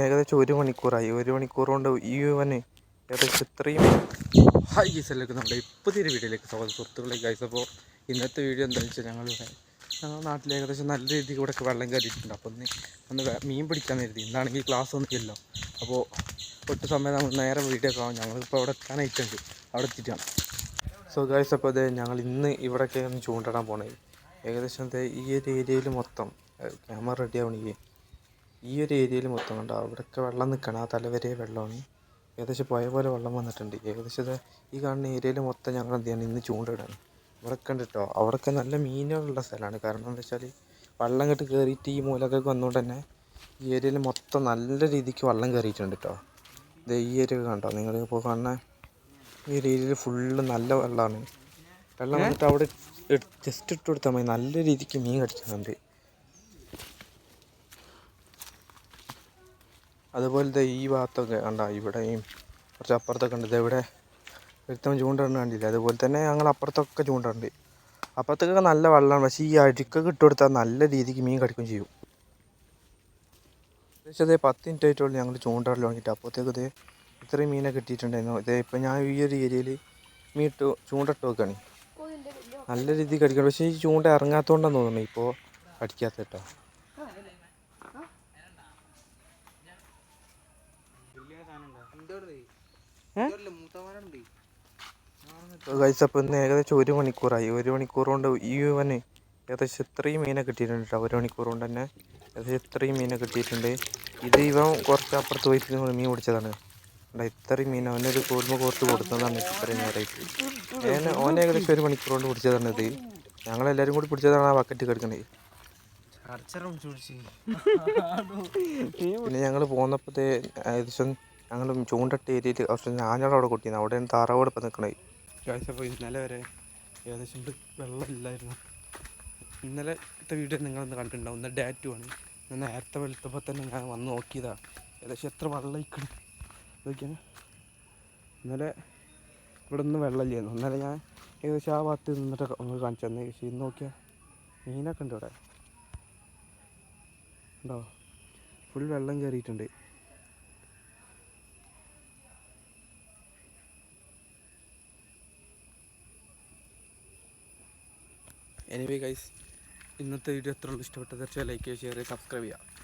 ഏകദേശം ഒരു മണിക്കൂറായി. ഒരു മണിക്കൂർ കൊണ്ട് ഈ ഇവന് ഏകദേശം ഇത്രയും ഹായ് ഗൈസ് നമ്മുടെ ഒരു വീഡിയോയിലേക്ക് സ്വാഗതം. സുഹൃത്തുക്കളെ ഗൈസ് അപ്പോൾ ഇന്നത്തെ വീഡിയോ എന്താണെന്ന് വെച്ചാൽ ഞങ്ങൾ ഞങ്ങളുടെ നാട്ടിൽ ഏകദേശം നല്ല രീതിയിൽ കൂടെ വെള്ളം കയറിയിട്ടുണ്ട്. അപ്പോൾ ഒന്ന് ഒന്ന് മീൻ പിടിക്കാൻ കരുതി. ഇന്നാണെങ്കിൽ ക്ലാസ് ഒന്നും ഇല്ല അപ്പോൾ ഒട്ട് സമയം നമ്മൾ നേരെ വീഡിയോ കാണും. ഞങ്ങളിപ്പോൾ അവിടെ എത്താനായിട്ടുണ്ട്. അവിടെ എത്തിയിട്ടാണ്. സോ ഗൈസ് അപ്പോൾ അതെ ഞങ്ങൾ ഇന്ന് ഇവിടെയൊക്കെ ഒന്ന് ചൂണ്ടിടാൻ പോണേ. ഏകദേശം ഈ ഒരു ഏരിയയിൽ മൊത്തം ക്യാമറ റെഡി ആവണില്ലേ? ഈ ഒരു ഏരിയയിൽ മൊത്തം കണ്ടോ? അവിടെയൊക്കെ വെള്ളം നിൽക്കണം ആ തലവരെ വെള്ളമാണ്. ഏകദേശം പോയ പോലെ വെള്ളം വന്നിട്ടുണ്ട്. ഏകദേശം ഇത് ഈ കാണുന്ന ഏരിയയിൽ മൊത്തം ഞങ്ങൾ എന്ത് ചെയ്യണം? ഇന്ന് ചൂണ്ടിടാണ് ഇവിടെ ഉണ്ട് കേട്ടോ അവിടെയൊക്കെ നല്ല മീനുകളുള്ള സ്ഥലമാണ്. കാരണം എന്താ വെച്ചാൽ വെള്ളം കെട്ട് കയറിയിട്ട് ഈ മൂലക്കൊക്കെ വന്നുകൊണ്ട് തന്നെ ഈ ഏരിയയിൽ മൊത്തം നല്ല രീതിക്ക് വെള്ളം കയറിയിട്ടുണ്ട് കേട്ടോ ഇത് ഈ ഏരിയ കണ്ടോ? നിങ്ങൾ ഇപ്പോൾ കാണുന്ന ഈ ഏരിയയിൽ ഫുള്ള് നല്ല വെള്ളമാണ്. വെള്ളം വന്നിട്ട് അവിടെ ജസ്റ്റ് ഇട്ട് കൊടുത്താൽ മതി. നല്ല രീതിക്ക് മീൻ കടിക്കുന്നുണ്ട്. അതുപോലത്തെ ഈ ഭാഗത്തൊക്കെ കണ്ട ഇവിടെയും കുറച്ച് അപ്പുറത്തൊക്കെ ഉണ്ട് ഇവിടെ ഒരുത്തം ചൂണ്ടിടണ കണ്ടില്ലേ? അതുപോലെ തന്നെ ഞങ്ങൾ അപ്പുറത്തൊക്കെ ചൂണ്ടിടണ്ട് അപ്പുറത്തൊക്കെ നല്ല വെള്ളമാണ്. പക്ഷേ ഈ അഴുക്കൊക്കെ ഇട്ട് നല്ല രീതിക്ക് മീൻ കടിക്കും ചെയ്യും. ഏകദേശം അതേ പത്ത് മിനിറ്റ് ആയിട്ടുള്ളൂ ഞങ്ങൾ ചൂണ്ടിടൽ തുടങ്ങിയിട്ട്. അപ്പോഴത്തേക്ക് ഇതേ ഇത്രയും മീനെ കിട്ടിയിട്ടുണ്ടായിരുന്നു. ഇതേ ഇപ്പം ഞാൻ ഈ ഒരു ഏരിയയിൽ മീൻ ഇട്ട് ചൂണ്ടിട്ട് വെക്കുകയാണ് നല്ല രീതിക്ക് കടിക്കണം. പക്ഷേ ഈ ചൂണ്ട ഇറങ്ങാത്തതുകൊണ്ടാണ് തോന്നുന്നു ഇപ്പോൾ കടിക്കാത്ത കേട്ടോ ഗൈസ് അപ്പോൾ ഇന്ന് ഏകദേശം ഒരു മണിക്കൂറായി. ഒരു മണിക്കൂർ കൊണ്ട് ഈ ഇവന് ഏകദേശം ഇത്രയും മീനെ കിട്ടിയിട്ടുണ്ട് കേട്ടോ ഒരു മണിക്കൂർ കൊണ്ട് തന്നെ ഏകദേശം ഇത്രയും മീനെ കിട്ടിയിട്ടുണ്ട്. ഇത് ഇവൻ കുറച്ച് അപ്പുറത്ത് പോയിട്ട് മീൻ പിടിച്ചതാണ്. ഇത്രയും മീൻ അവനൊരു കോൽമ കോർത്ത് കൊടുത്തതാണ് ഇത്രയും നേരമായിട്ട് ഞാൻ ഓൻ ഏകദേശം ഒരു മണിക്കൂർ കൊണ്ട് പിടിച്ചതാണ് ഇത്. ഞങ്ങളെല്ലാവരും കൂടി പിടിച്ചതാണ് ആ ബക്കറ്റ് കിടക്കുന്നത് പിന്നെ ഞങ്ങൾ പോന്നപ്പോഴത്തെ ഏകദേശം ഞങ്ങൾ ചൂണ്ടട്ട ഏരിയയിൽ കുറച്ച് അവിടെ കൊട്ടിയിരുന്നു അവിടെയാണ് താറാവോട് ഇപ്പം നിൽക്കണേ. അപ്പോൾ ഇന്നലെ വരെ ഏകദേശം ഇന്നലെ ഇന്നലത്തെ വീഡിയോ നിങ്ങളൊന്ന് കണ്ടിട്ടുണ്ടാവും. ഇന്ന് ഡാറ്റു ആണ്. ഇന്ന് നേരത്തെ വെളുത്തപ്പോൾ തന്നെ ഞാൻ വന്ന് നോക്കിയതാണ് ഏകദേശം എത്ര വെള്ളം നോക്കിയാൽ ഇന്നലെ ഇവിടെ ഒന്നും വെള്ളമില്ലായിരുന്നു ഇന്നലെ ഞാൻ ഏകദേശം ആ ഭാഗത്ത് നിന്നിട്ട് ഒന്ന് കാണിച്ചു തന്നെ. പക്ഷേ ഇന്ന് നോക്കിയാൽ മീനൊക്കെ ഉണ്ട് ഇവിടെ. ഉണ്ടോ? ഫുൾ വെള്ളം കയറിയിട്ടുണ്ട്. എനിവേ ഗൈസ് ഇന്നത്തെ വീഡിയോ എത്ര ഇഷ്ടപ്പെട്ടത് തീർച്ചയായും ലൈക്ക് ചെയ്യുക ഷെയർ ചെയ്യുക സബ്സ്ക്രൈബ് ചെയ്യുക.